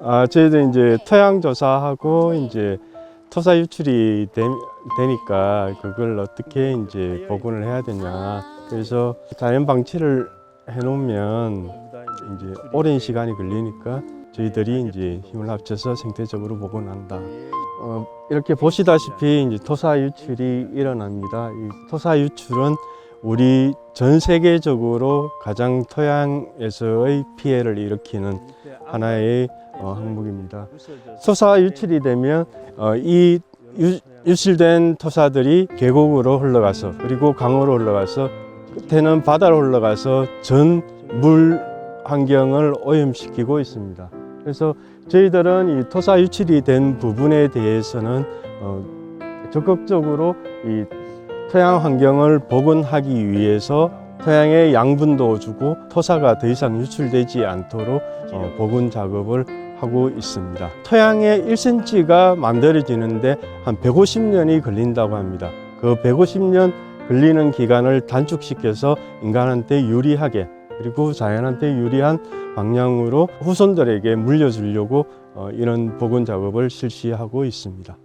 아, 저희도 이제 토양 조사하고 이제 토사 유출이 되, 되니까 그걸 어떻게 이제 복원을 해야 되냐. 그래서 자연 방치를 해놓으면 이제 오랜 시간이 걸리니까 저희들이 이제 힘을 합쳐서 생태적으로 복원한다. 어, 이렇게 보시다시피 이제 토사 유출이 일어납니다. 이 토사 유출은 우리 전 세계적으로 가장 토양에서의 피해를 일으키는 하나의 어, 항목입니다. 토사 유출이 되면 어, 이 유, 유출된 토사들이 계곡으로 흘러가서 그리고 강으로 흘러가서 끝에는 바다로 흘러가서 전 물 환경을 오염시키고 있습니다. 그래서 저희들은 이 토사 유출이 된 부분에 대해서는 어, 적극적으로 이 토양 환경을 복원하기 위해서 토양에 양분도 주고 토사가 더 이상 유출되지 않도록 어, 복원 작업을 하고 있습니다. 토양의 1cm가 만들어지는데 한 150년이 걸린다고 합니다. 그 150년 걸리는 기간을 단축시켜서 인간한테 유리하게 그리고 자연한테 유리한 방향으로 후손들에게 물려주려고 어, 이런 복원 작업을 실시하고 있습니다.